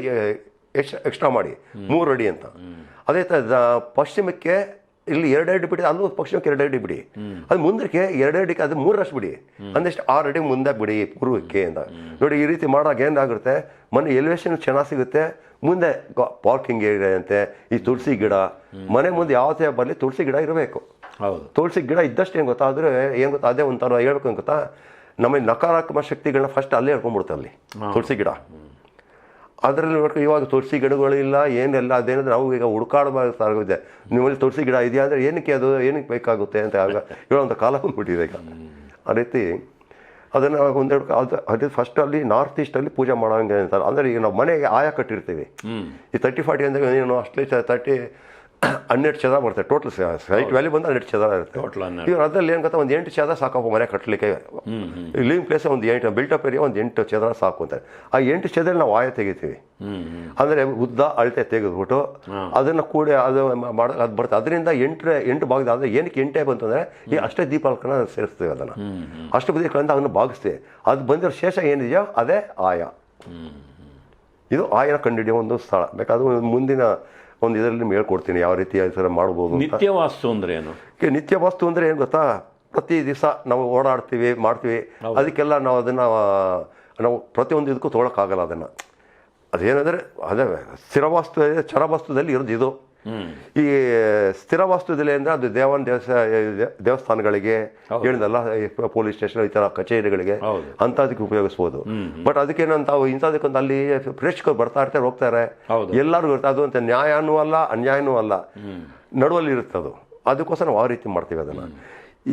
ಎಕ್ಸ್ಟ್ರಾ ಎಕ್ಸ್ಟ್ರಾ ಮಾಡಿ. ಮೂರು ಅಡಿ ಅಂತ. ಅದೇ ಥರ ಪಶ್ಚಿಮಕ್ಕೆ ಇಲ್ಲಿ ಎರಡು ಅಡಿ ಬಿಡಿ ಅಲ್ಲೂ ಪಕ್ಷಕ್ಕೆ ಎರಡು ಅಡಿ ಬಿಡಿ. ಅದು ಮುಂದಕ್ಕೆ ಎರಡು ಅಡಿಗೆ ಅದು ಮೂರಷ್ಟು ಬಿಡಿ. ಅಂದಷ್ಟು ಆರು ಅಡಿ ಮುಂದೆ ಬಿಡಿ ಪೂರ್ವಕ್ಕೆ ಅಂತ. ನೋಡಿ ಈ ರೀತಿ ಮಾಡಾಗ ಏನಾಗುತ್ತೆ? ಮನೆ ಎಲಿವೇಶನ್ ಚೆನ್ನಾಗಿ ಸಿಗುತ್ತೆ. ಮುಂದೆ ಪಾರ್ಕಿಂಗ್ ಏರಿಯಾ ಅಂತೆ ಈ ತುಳಸಿ ಗಿಡ. ಮನೆ ಮುಂದೆ ಯಾವತ್ತೇ ಬರಲಿ ತುಳಸಿ ಗಿಡ ಇರಬೇಕು. ಹೌದು. ತುಳಸಿ ಗಿಡ ಇದ್ದಷ್ಟು ಏನು ಗೊತ್ತಾ? ಆದರೆ ಏನು ಗೊತ್ತಾ? ಅದೇ ಒಂಥರ ಹೇಳ್ಬೇಕು ಅಂತ ಗೊತ್ತಾ? ನಮಗೆ ನಕಾರಾತ್ಮಕ ಶಕ್ತಿಗಳನ್ನ ಫಸ್ಟ್ ಅಲ್ಲೇ ಹೇಳ್ಕೊಂಡ್ಬಿಡುತ್ತೆ ಅಲ್ಲಿ ತುಳಸಿ ಗಿಡ. ಅದರಲ್ಲಿ ನೋಡ್ಕೊಂಡು ಇವಾಗ ತುಳಸಿ ಗಿಡಗಳಿಲ್ಲ ಏನೆಲ್ಲ ಅದೇನಂದ್ರೆ ನಾವು ಈಗ ಹುಡುಕಾಡಬೇಕಾಗಿದೆ ನಿಮ್ಮಲ್ಲಿ ತುಳಸಿ ಗಿಡ ಇದೆಯಾ ಅಂದರೆ ಏನಕ್ಕೆ ಅದು ಏನಕ್ಕೆ ಬೇಕಾಗುತ್ತೆ ಅಂತ ಆಗ ಹೇಳೋಂಥ ಕಾಲ ಬಂದ್ಬಿಟ್ಟಿದೆ ಈಗ. ಆ ರೀತಿ ಅದನ್ನು ಒಂದೆರಡು ಅದು ಅದು ಫಸ್ಟ್ ಅಲ್ಲಿ ನಾರ್ತ್ ಈಸ್ಟಲ್ಲಿ ಪೂಜೆ ಮಾಡೋಂಗೆ ಅಂತಾರೆ. ಅಂದರೆ ಈಗ ನಾವು ಮನೆಗೆ ಆಯ ಕಟ್ಟಿರ್ತೀವಿ. ಈ ತರ್ಟಿ ಫಾರ್ಟಿ ಅಂದರೆ ಏನು ಅಷ್ಟೇ ತರ್ಟಿ ಹನ್ನೆರಡು ಚದ ಬರುತ್ತೆ ಟೋಟಲ್ ಸೈಟ್ ವ್ಯಾಲ್ಯೂ ಬಂದು ಹನ್ನೆರಡು ಚದ ಇರುತ್ತೆ. ಇವ್ರು ಅದರಲ್ಲಿ ಏನು ಗೊತ್ತಾ ಒಂದು ಎಂಟು ಚದ ಸಾಕಪ್ಪ ಮನೆ ಕಟ್ಟಲಿಕ್ಕೆ ಲಿವಿಂಗ್ ಪ್ಲೇಸ್ ಒಂದು ಎಂಟು ಬಿಲ್ಟಪ್ ಏರಿಯಾ ಒಂದು ಎಂಟು ಚದರ ಸಾಕು ಅಂತಾರೆ ಆ ಎಂಟು ಚದಲ್ಲಿ ನಾವು ಆಯ ತೆಗಿತೀವಿ. ಅಂದರೆ ಉದ್ದ ಅಳತೆ ತೆಗೆದ್ಬಿಟ್ಟು ಅದನ್ನು ಕೂಡ ಅದು ಮಾಡ ಅದು ಬರುತ್ತೆ. ಅದರಿಂದ ಎಂಟು ಎಂಟು ಭಾಗದ ಅಂದರೆ ಏನಕ್ಕೆ ಎಂಟೇ ಬಂತಂದರೆ ಈ ಅಷ್ಟೇ ದೀಪಾಲಕನ ಸೇರಿಸ್ತೀವಿ ಅದನ್ನು. ಅಷ್ಟು ಬದಿಗಳಿಂದ ಅದನ್ನು ಭಾಗಿಸ್ತೀವಿ ಅದು ಬಂದಿರೋ ಶೇಷ ಏನಿದೆಯೋ ಅದೇ ಆಯ. ಇದು ಆಯನ ಕಂಡುಹಿಡಿಯೋ ಒಂದು ಸ್ಥಳ. ಬೇಕಾದ್ರೆ ಮುಂದಿನ ಒಂದು ಇದರಲ್ಲಿ ನಿಮ್ಗೆ ಹೇಳ್ಕೊಡ್ತೀನಿ ಯಾವ ರೀತಿ ಮಾಡ್ಬೋದು ನಿತ್ಯ ವಾಸ್ತು ಅಂದ್ರೆ ಏನು? ನಿತ್ಯ ವಸ್ತು ಅಂದರೆ ಏನು ಗೊತ್ತಾ? ಪ್ರತಿ ದಿವಸ ನಾವು ಓಡಾಡ್ತೀವಿ ಮಾಡ್ತೀವಿ. ಅದಕ್ಕೆಲ್ಲ ನಾವು ಅದನ್ನು ನಾವು ಪ್ರತಿಯೊಂದು ಇದಕ್ಕೂ ತೊಗೊಳಕ್ಕಾಗಲ್ಲ ಅದನ್ನು. ಅದೇನಂದರೆ ಅದೇ ಸ್ಥಿರ ವಾಸ್ತು ಇದೆ, ಚರ ವಸ್ತುದಲ್ಲಿ ಇರೋದು ಇದು. ಈ ಸ್ಥಿರ ವಸ್ತುದಲ್ಲಿ ಅಂದರೆ ಅದು ದೇವನ ದೇವಸ ದೇವಸ್ಥಾನಗಳಿಗೆ ಹೇಳಿದಲ್ಲ ಪೊಲೀಸ್ ಸ್ಟೇಷನ್ ಈ ಥರ ಕಚೇರಿಗಳಿಗೆ. ಅಂಥದಕ್ಕೆ ಉಪಯೋಗಿಸ್ಬೋದು. ಬಟ್ ಅದಕ್ಕೇನಂತ ಅವು ಇಂಥದಕ್ಕೊಂದು ಅಲ್ಲಿ ಪ್ರೇಕ್ಷಕರು ಬರ್ತಾ ಇರ್ತಾರೆ ಹೋಗ್ತಾರೆ ಎಲ್ಲರಿಗೂ ಇರ್ತಾರೆ ಅದು ಅಂತ ನ್ಯಾಯನೂ ಅಲ್ಲ ಅನ್ಯಾಯನೂ ಅಲ್ಲ. ನಡುವಲ್ಲಿ ಇರುತ್ತೆ ಅದು. ಅದಕ್ಕೋಸ್ಕರ ನಾವು ಆ ರೀತಿ ಮಾಡ್ತೀವಿ ಅದನ್ನು.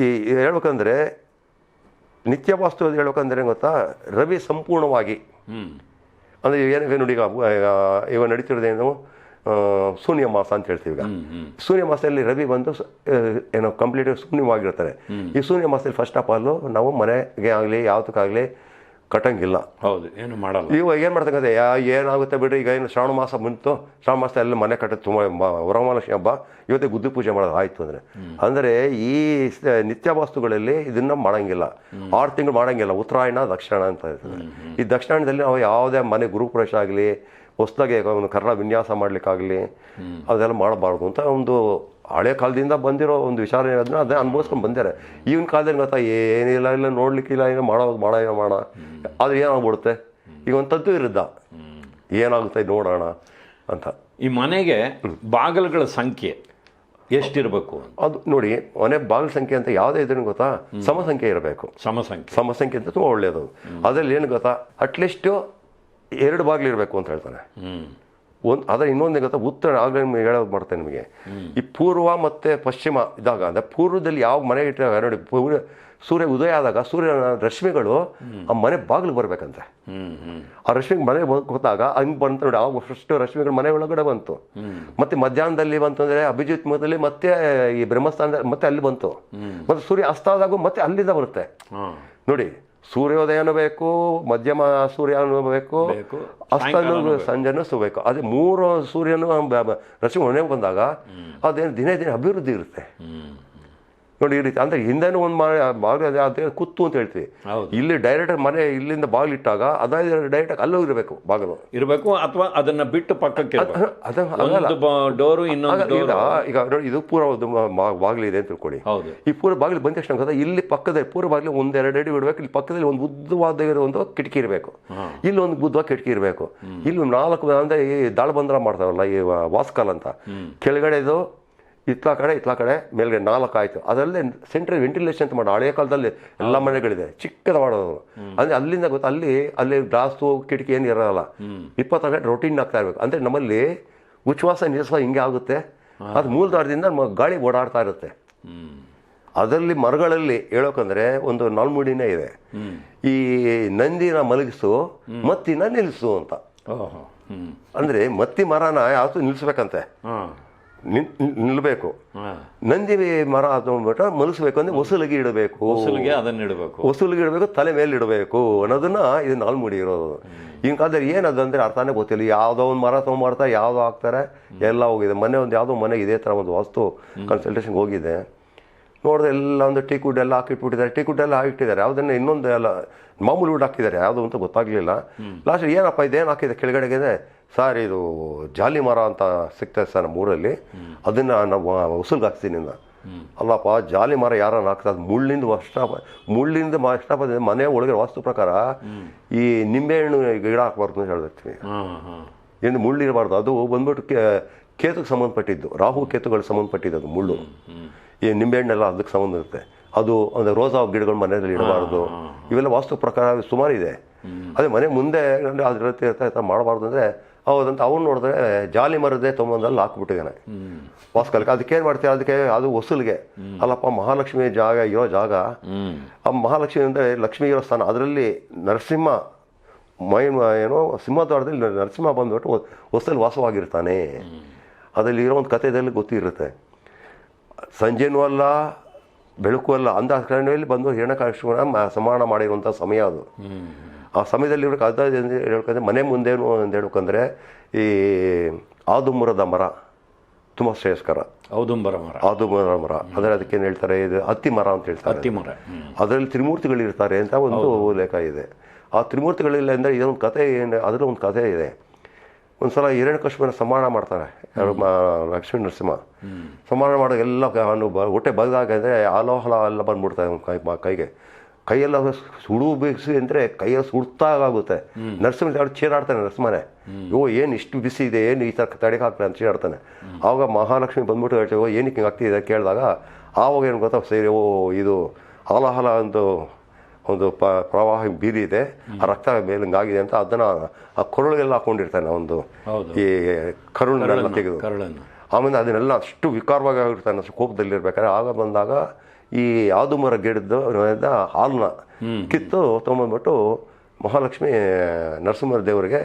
ಈ ಹೇಳ್ಬೇಕಂದ್ರೆ ನಿತ್ಯ ವಾಸ್ತು ಅಂತ ಹೇಳ್ಬೇಕಂದ್ರೆ ಗೊತ್ತಾ? ರವಿ ಸಂಪೂರ್ಣವಾಗಿ ಅಂದರೆ ಏನು ನೋಡಿ ಈಗ ಇವಾಗ ನಡೀತಿರೋದೇನು ಶೂನ್ಯ ಮಾಸ ಅಂತ ಹೇಳ್ತೀವಿ ಈಗ. ಶೂನ್ಯ ಮಾಸದಲ್ಲಿ ರವಿ ಬಂದು ಏನೋ ಕಂಪ್ಲೀಟ್ ಶೂನ್ಯವಾಗಿರ್ತಾರೆ. ಈ ಶೂನ್ಯ ಮಾಸದಲ್ಲಿ ಫಸ್ಟ್ ಆಫ್ ಆಲ್ ನಾವು ಮನೆಗೆ ಆಗಲಿ ಯಾವುದಕ್ಕಾಗಲಿ ಕಟ್ಟಂಗಿಲ್ಲ. ಹೌದು ಏನು ಮಾಡಲ್ಲ. ಇವಾಗ ಏನು ಮಾಡ್ತಕ್ಕಂಥ ಯಾ ಏನಾಗುತ್ತೆ ಬಿಡ್ರಿ ಈಗ ಏನು ಶ್ರಾವಣ ಮಾಸ ಬಂತು ಶ್ರಾವಣ ಮಾಸ ಎಲ್ಲ ಮನೆ ಕಟ್ಟೋದು ತುಂಬ ವರಮಹಾಲಕ್ಷ್ಮಿ ಹಬ್ಬ ಇವತ್ತೆ ಗುದ್ದು ಪೂಜೆ ಮಾಡೋದು ಆಯಿತು ಅಂದರೆ. ಅಂದರೆ ಈ ನಿತ್ಯ ವಾಸ್ತುಗಳಲ್ಲಿ ಇದನ್ನು ಮಾಡೋಂಗಿಲ್ಲ. ಆರು ತಿಂಗಳು ಮಾಡೋಂಗಿಲ್ಲ ಉತ್ತರಾಯಣ ದಕ್ಷಿಣ ಅಂತ ಇರ್ತದೆ ಈ ದಕ್ಷಿಣದಲ್ಲಿ ನಾವು ಯಾವುದೇ ಮನೆ ಗುರುಪ್ರವೇಶ ಆಗಲಿ ಹೊಸದಾಗಿ ಒಂದು ಕನ್ನಡ ವಿನ್ಯಾಸ ಮಾಡಲಿಕ್ಕಾಗಲಿ ಅದೆಲ್ಲ ಮಾಡಬಾರ್ದು ಅಂತ ಒಂದು ಹಳೆ ಕಾಲದಿಂದ ಬಂದಿರೋ ಒಂದು ವಿಚಾರ ಅದನ್ನ ಅದೇ ಅನುಭವಿಸ್ಕೊಂಡು ಬಂದಿದ್ದಾರೆ. ಈಗಿನ ಕಾಲದಲ್ಲಿ ಗೊತ್ತಾ ಏನಿಲ್ಲ ಇಲ್ಲ ನೋಡ್ಲಿಕ್ಕಿಲ್ಲ ಏನೋ ಮಾಡೋದು ಮಾಡೋ ಏನೋ ಮಾಡೋಣ ಆದರೆ ಏನಾಗ್ಬಿಡುತ್ತೆ? ಈಗ ಒಂದು ತದ್ದು ಇರುತ್ತ ಏನಾಗುತ್ತೆ ನೋಡೋಣ ಅಂತ. ಈ ಮನೆಗೆ ಬಾಗಿಲುಗಳ ಸಂಖ್ಯೆ ಎಷ್ಟಿರಬೇಕು? ಅದು ನೋಡಿ ಮನೆ ಬಾಗಿಲು ಸಂಖ್ಯೆ ಅಂತ ಯಾವುದೇ ಇದ್ರೂ ಗೊತ್ತಾ ಸಮಸಂಖ್ಯೆ ಇರಬೇಕು. ಸಮಸಂಖ್ಯೆ. ಸಮಸಂಖ್ಯೆ ಸಮ ಸಂಖ್ಯೆ ಅಂತ ತುಂಬ ಒಳ್ಳೆಯದು ಅದರಲ್ಲಿ ಏನು ಗೊತ್ತಾ ಅಟ್ಲೀಸ್ಟು ಎರಡು ಬಾಗಿಲು ಇರಬೇಕು ಅಂತ ಹೇಳ್ತಾನೆ. ಒಂದು ಅದರ ಇನ್ನೊಂದು ಗೊತ್ತಾ? ಉತ್ತರ ಆಗಲೇ ನಿಮಗೆ ಹೇಳೋದು ಮಾಡ್ತೇನೆ ನಿಮಗೆ. ಈ ಪೂರ್ವ ಮತ್ತು ಪಶ್ಚಿಮ ಇದ್ದಾಗ ಅಂದರೆ ಪೂರ್ವದಲ್ಲಿ ಯಾವ ಮನೆ ಇಟ್ಟಾಗ ನೋಡಿ ಪೂರ್ವ ಸೂರ್ಯ ಉದಯ ಆದಾಗ ಸೂರ್ಯನ ರಶ್ಮಿಗಳು ಆ ಮನೆ ಬಾಗಿಲು ಬರಬೇಕಂತೆ. ಆ ರಶ್ಮಿಗೆ ಮನೆ ಗೊತ್ತಾಗ ಹಂಗೆ ಬಂತು ನೋಡಿ ಆ ಫಸ್ಟ್ ರಶ್ಮಿಗಳು ಮನೆ ಒಳಗಡೆ ಬಂತು. ಮತ್ತೆ ಮಧ್ಯಾಹ್ನದಲ್ಲಿ ಬಂತು ಅಂದರೆ ಅಭಿಜಿತ್ ಮುಖದಲ್ಲಿ ಮತ್ತೆ ಈ ಬ್ರಹ್ಮಸ್ಥಾನದಲ್ಲಿ ಮತ್ತೆ ಅಲ್ಲಿ ಬಂತು. ಮತ್ತೆ ಸೂರ್ಯ ಅಸ್ತ ಆದಾಗ ಮತ್ತೆ ಅಲ್ಲಿಂದ ಬರುತ್ತೆ. ನೋಡಿ ಸೂರ್ಯೋದಯನೂ ಬೇಕು ಮಧ್ಯಮ ಸೂರ್ಯನೂ ಬೇಕು ಬೇಕು. ಅಸ್ತನೂ ಸಂಜೆನೂ ಬೇಕು. ಅದೇ ಮೂರು ಸೂರ್ಯನೂ ಮನೆಗೆ ಬಂದಾಗ ಅದೇನು ದಿನೇ ದಿನ ಅಭಿವೃದ್ಧಿ ಇರುತ್ತೆ. ನೋಡಿ ಈ ರೀತಿ ಅಂದ್ರೆ ಹಿಂದೆನೂ ಒಂದು ಮನೆ ಬಾಗಿಲು ಅದೇ ಕುತ್ತು ಅಂತ ಹೇಳ್ತೀವಿ. ಇಲ್ಲಿ ಡೈರೆಕ್ಟ್ ಮನೆ ಇಲ್ಲಿಂದ ಬಾಗಿಲು ಇಟ್ಟಾಗ ಅದಾದ ಡೈರೆಕ್ಟ್ ಅಲ್ಲೋಗಿ ಇರಬೇಕು ಬಾಗಿಲು. ಇರಬೇಕು ಅಥವಾ ಅದನ್ನ ಬಿಟ್ಟು ಪಕ್ಕಕ್ಕೆ ಡೋರು ಇನ್ನೊಂದು ಈಗ ನೋಡಿ ಇದು ಪೂರ ಒಂದು ಬಾಗಿಲು ಇದೆ ಅಂತ ತಿಳ್ಕೊಳ್ಳಿ. ಈ ಪೂರ ಬಾಗಿಲು ಬಂದ ತಕ್ಷಣ ಗೊತ್ತಾ ಇಲ್ಲಿ ಪಕ್ಕದಲ್ಲಿ ಪೂರ ಬಾಗಿಲು ಒಂದೆರಡು ಎರಡು ಅಡಿ ಬಿಡಬೇಕು ಇಲ್ಲಿ ಪಕ್ಕದಲ್ಲಿ ಒಂದು ಉದ್ದವಾದ ಇರೋ ಒಂದು ಕಿಟಕಿ ಇರಬೇಕು. ಇಲ್ಲಿ ಒಂದು ಉದ್ದವಾದ ಕಿಟಕಿ ಇರಬೇಕು. ಇಲ್ಲಿ ನಾಲ್ಕು ಅಂದ್ರೆ ಈ ದಾಳಬಂದ್ರ ಮಾಡ್ತಾರಲ್ಲ ಈ ವಾಸ್ಕಾಲ್ ಅಂತ. ಕೆಳಗಡೆದು ಇತ್ಲಾ ಕಡೆ ಇತ್ಲಾ ಕಡೆ ಮೇಲ್ಗಡೆ ನಾಲ್ಕು ಆಯಿತು. ಅದರಲ್ಲೇ ಸೆಂಟ್ರಲ್ ವೆಂಟಿಲೇಷನ್ ಅಂತ ಮಾಡೋ ಹಳೆಯ ಕಾಲದಲ್ಲಿ ಎಲ್ಲ ಮನೆಗಳಿದೆ. ಚಿಕ್ಕದ ಮಾಡೋದು. ಅಂದರೆ ಅಲ್ಲಿಂದ ಗೊತ್ತು ಅಲ್ಲಿ ಅಲ್ಲಿ ಗ್ಲಾಸು ಕಿಟಕಿ ಏನು ಇರೋಲ್ಲ. ಇಪ್ಪತ್ತು ಗಂಟೆ ರೊಟೀನ್ ಆಗ್ತಾ ಇರಬೇಕು. ಅಂದರೆ ನಮ್ಮಲ್ಲಿ ಉಚ್ಛ್ವಾಸ ನಿಶ್ವಾಸ ಹಿಂಗೆ ಆಗುತ್ತೆ. ಅದು ಮೂಲದಾರದಿಂದ ಗಾಳಿ ಓಡಾಡ್ತಾ ಇರುತ್ತೆ. ಅದರಲ್ಲಿ ಮರಗಳಲ್ಲಿ ಹೇಳೋಕಂದ್ರೆ ಒಂದು ನಾಲ್ಮುಡಿನೇ ಇದೆ. ಈ ನಂದಿನ ಮಲಗಿಸು ಮತ್ತಿನ ನಿಲ್ಲಿಸು ಅಂತ. ಅಂದ್ರೆ ಮತ್ತಿ ಮರನ ಯಾವತ್ತೂ ನಿಲ್ಲಿಸ್ಬೇಕಂತೆ ಹಾ ನಿಲ್- ನಿಲ್- ನಿಲ್ಬೇಕು. ಹಾ. ನಂದಿ ಮರ ಅಂದ್ಬಿಟ್ಟು ಮಲಗಿಸ್ಬೇಕು ಅಂದ್ರೆ ಹೊಸಲಿಗೆ ಇಡಬೇಕು. ಹೊಸಲಿಗೆ ಅದನ್ನ ಇಡಬೇಕು. ಹೊಸಲಿಗೆ ಇಡಬೇಕು ತಲೆ ಮೇಲೆ ಇಡಬೇಕು ಅನ್ನೋದನ್ನ ಇದು ನಾಲ್ಮುಡಿ ಇರೋದು. ಈಗಿನ ಕಾಲದಲ್ಲಿ ಏನದು ಅಂದ್ರೆ ಅರ್ಥನೇ ಗೊತ್ತಿಲ್ಲ. ಯಾವುದೋ ಒಂದು ಮರ ತೊಗೊಂಬರ್ತಾರೆ ಯಾವುದೋ ಹಾಕ್ತಾರೆ ಎಲ್ಲ ಹೋಗಿದೆ. ಮನೆ ಒಂದು ಯಾವುದೋ ಮನೆ ಇದೇ ಥರ ಒಂದು ವಾಸ್ತು ಕನ್ಸಲ್ಟೇಷನ್ಗೆ ಹೋಗಿದೆ. ನೋಡಿದ್ರೆ ಎಲ್ಲ ಒಂದು ಟೀ ಕುಡ್ ಎಲ್ಲ ಹಾಕಿಟ್ಬಿಟ್ಟಿದ್ದಾರೆ. ಟೀ ಕುಡ್ ಎಲ್ಲ ಹಾಕಿಟ್ಟಿದ್ದಾರೆ. ಅದನ್ನ ಇನ್ನೊಂದು ಎಲ್ಲ ಮಾಮೂಲಿ ವುಡ್ ಹಾಕಿದ್ದಾರೆ. ಯಾವುದು ಅಂತ ಗೊತ್ತಾಗ್ಲಿಲ್ಲ. ಲಾಸ್ಟ್ ಏನಪ್ಪ ಇದೇನು ಹಾಕಿದೆ ಕೆಳಗಡೆಗೆ ಸರ್ ಇದು ಜಾಲಿ ಮರ ಅಂತ ಸಿಗ್ತದೆ ಸರ್ ನಮ್ಮ ಊರಲ್ಲಿ. ಅದನ್ನ ನಾವು ಉಸುಲ್ಗೆ ಹಾಕ್ತೀನಿ. ಅಲ್ಲಪ್ಪ ಜಾಲಿ ಮರ ಯಾರನ್ನ ಹಾಕ್ತಾರೆ? ಮುಳ್ಳಿಂದ ಅಷ್ಟ ಮುಳ್ಳಿಂದ ಅಷ್ಟ ಮನೆ ಒಳಗೆ ವಾಸ್ತು ಪ್ರಕಾರ ಈ ನಿಂಬೆಹಣ್ಣು ಗಿಡ ಹಾಕ್ಬಾರ್ದು ಅಂತ ಹೇಳ್ತಿರ್ತೀವಿ ಹಾ ಹಾ. ಏನು ಮುಳ್ಳಿರಬಾರ್ದು ಅದು ಬಂದ್ಬಿಟ್ಟು ಕೇತುಗೆ ಸಂಬಂಧಪಟ್ಟಿದ್ದು. ರಾಹು ಕೇತುಗಳಿಗೆ ಸಂಬಂಧಪಟ್ಟಿದ್ದು ಅದು ಮುಳ್ಳು. ಈ ನಿಂಬೆಹಣ್ಣೆಲ್ಲ ಅದಕ್ಕೆ ಸಂಬಂಧ ಇರುತ್ತೆ. ಅದು ಅಂದರೆ ರೋಸಾ ಗಿಡಗಳು ಮನೆಯಲ್ಲಿ ಇಡಬಾರ್ದು. ಇವೆಲ್ಲ ವಾಸ್ತು ಪ್ರಕಾರ ಸುಮಾರು ಇದೆ. ಅದೇ ಮನೆ ಮುಂದೆ ಅಂದ್ರೆ ಅದ್ರ ರೀತಿ ಇರ್ತಾ ಮಾಡಬಾರ್ದು ಅಂದರೆ ಹೌದಂತ ಅವ್ನು ನೋಡಿದ್ರೆ ಜಾಲಿ ಮರದೇ ತೊಂಬಂದಲ್ಲಿ ಹಾಕ್ಬಿಟ್ಟಿದ್ದಾನೆ. ವಾಸ್ಕಲ್ಗೆ ಅದಕ್ಕೆ ಏನು ಮಾಡ್ತೀವಿ ಅದಕ್ಕೆ ಅದು ಹೊಸಲಿಗೆ. ಅಲ್ಲಪ್ಪ ಮಹಾಲಕ್ಷ್ಮಿ ಜಾಗ ಇರೋ ಜಾಗ. ಆ ಮಹಾಲಕ್ಷ್ಮಿ ಅಂದರೆ ಲಕ್ಷ್ಮಿ ಇರೋ ಸ್ಥಾನ. ಅದರಲ್ಲಿ ನರಸಿಂಹ ಮೈ ಏನೋ ಸಿಂಹದ್ವಾರದಲ್ಲಿ ನರಸಿಂಹ ಬಂದ್ಬಿಟ್ಟು ಹೊಸದಲ್ಲಿ ವಾಸವಾಗಿರ್ತಾನೆ. ಅದರಲ್ಲಿ ಇರೋ ಒಂದು ಕಥೆದಲ್ಲಿ ಗೊತ್ತಿರುತ್ತೆ. ಸಂಜೆನೂ ಅಲ್ಲ ಬೆಳಕು ಅಲ್ಲ ಅಂದ ಕಾರಣದಲ್ಲಿ ಬಂದು ಹಿರಣ್ಯಕಾಶಿನ ಸಮಾನ ಮಾಡಿರುವಂಥ ಸಮಯ ಅದು. ಆ ಸಮಯದಲ್ಲಿ ಇವ್ರಿಗೆ ಅದ ಹೇಳ್ಕಂದ್ರೆ ಮನೆ ಮುಂದೇನು ಅಂತ ಹೇಳ್ಬೇಕಂದ್ರೆ ಈ ಆದುಮರದ ಮರ ತುಂಬ ಶ್ರೇಯಸ್ಕರ. ಔದುಂಬರ ಮರ. ಆದುಂಬರ ಮರ. ಅಂದರೆ ಅದಕ್ಕೇನು ಹೇಳ್ತಾರೆ ಇದು ಹತ್ತಿ ಮರ ಅಂತ ಹೇಳ್ತಾರೆ. ಹತ್ತಿ ಮರ ಅದರಲ್ಲಿ ತ್ರಿಮೂರ್ತಿಗಳಿರ್ತಾರೆ ಅಂತ ಒಂದು ಲೇಖ ಇದೆ. ಆ ತ್ರಿಮೂರ್ತಿಗಳಿಲ್ಲ ಅಂದರೆ ಇದೊಂದು ಕಥೆ ಏನು ಅದರಲ್ಲಿ ಒಂದು ಕಥೆ ಇದೆ. ಒಂದ್ಸಲ ಹಿರಣ್ಯಕಶ್ಮನ ಸಮಾನ ಮಾಡ್ತಾರೆ. ಯಾರು ಮ- ಲಕ್ಷ್ಮೀ ನರಸಿಂಹ. ಸಮಾನ ಮಾಡೋ ಎಲ್ಲ ಬ- ಹೊಟ್ಟೆ ಬಗ್ದಾಗ ಅಂದರೆ ಆಲೋಹಲ ಎಲ್ಲ ಬಂದ್ಬಿಡ್ತಾರೆ ಕೈ ಕೈಗೆ. ಕೈಯೆಲ್ಲ ಸುಡು ಬಿಸಿ ಅಂದರೆ ಕೈಯಲ್ಲಿ ಸುಡ್ತಾಗುತ್ತೆ ನರಸಿಂಹ ಯಾರು ಚೀರಾಡ್ತಾನೆ ನರಸಿಂಹನೇ. ಯೋ ಏನು ಇಷ್ಟು ಬಿಸಿ ಇದೆ ಏನು ಈ ಥರ ತಡೆಗೆ ಹಾಕ್ತಾನೆ ಅಂತ ಚೀರಾಡ್ತಾನೆ. ಆವಾಗ ಮಹಾಲಕ್ಷ್ಮಿ ಬಂದ್ಬಿಟ್ಟು ಹೇಳ್ತೀವಿ "ಓ, ಏನಕ್ಕೆ ಹಿಂಗೆ ಆಗ್ತಿದೆ ಕೇಳಿದಾಗ ಆವಾಗ ಏನು ಗೊತ್ತಾ ಸರಿ ಓ ಇದು ಆಲಹಲ ಒಂದು ಒಂದು ಪ ಪ್ರವಾಹ ಬೀರಿದೆ ಆ ರಕ್ತ ಮೇಲಂಗಾಗಿದೆ ಅಂತ ಅದನ್ನ ಆ ಕೊರಳಿಗೆಲ್ಲ ಹಾಕೊಂಡಿರ್ತಾನೆ ಒಂದು. ಈ ಕರುಳನ್ನೆಲ್ಲ ತೆಗೆದು. ಆಮೇಲೆ ಅದನ್ನೆಲ್ಲ ಅಷ್ಟು ವಿಕಾರವಾಗಿ ಆಗಿರ್ತಾನೆ ಅಷ್ಟು ಕೋಪದಲ್ಲಿರ್ಬೇಕಾದ್ರೆ ಆಗ ಬಂದಾಗ ಈ ಆದುಮರ ಗಿಡದ ಹಾಲನ್ನ ಕಿತ್ತು ತೊಗೊಂಬಂದ್ಬಿಟ್ಟು ಮಹಾಲಕ್ಷ್ಮಿ ನರಸಿಂಹರ ದೇವರಿಗೆ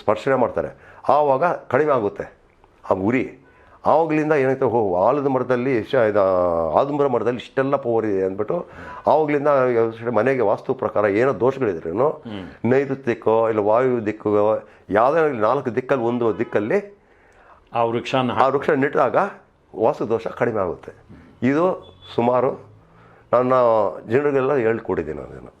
ಸ್ಪರ್ಶನೆ ಮಾಡ್ತಾರೆ. ಆವಾಗ ಕಡಿಮೆ ಆಗುತ್ತೆ ಆ ಉರಿ ಆವಾಗಲಿಂದ ಏನಾಯ್ತು ಹೋ ಆಲದ ಮರದಲ್ಲಿ ಇಷ್ಟ ಇದು ಆಲದ ಮರದಲ್ಲಿ ಇಷ್ಟೆಲ್ಲ ಪವರ್ ಇದೆ ಅಂದ್ಬಿಟ್ಟು ಆವಾಗಲಿಂದ ಮನೆಗೆ ವಾಸ್ತು ಪ್ರಕಾರ ಏನೋ ದೋಷಗಳಿದ್ರೇನು ನೈಋತ್ಯಕ್ಕೋ ಇಲ್ಲ ವಾಯು ದಿಕ್ಕೋ ಯಾವುದೇ ನಾಲ್ಕು ದಿಕ್ಕಲ್ಲಿ ಒಂದು ದಿಕ್ಕಲ್ಲಿ ಆ ವೃಕ್ಷ ಆ ವೃಕ್ಷ ನೆಟ್ಟಾಗ ವಾಸ್ತು ದೋಷ ಕಡಿಮೆ ಆಗುತ್ತೆ. ಇದು ಸುಮಾರು ನನ್ನ ಜನರಿಗೆಲ್ಲ ಹೇಳ್ಕೊಟ್ಟಿದ್ದೀನಿ ಅದನ್ನು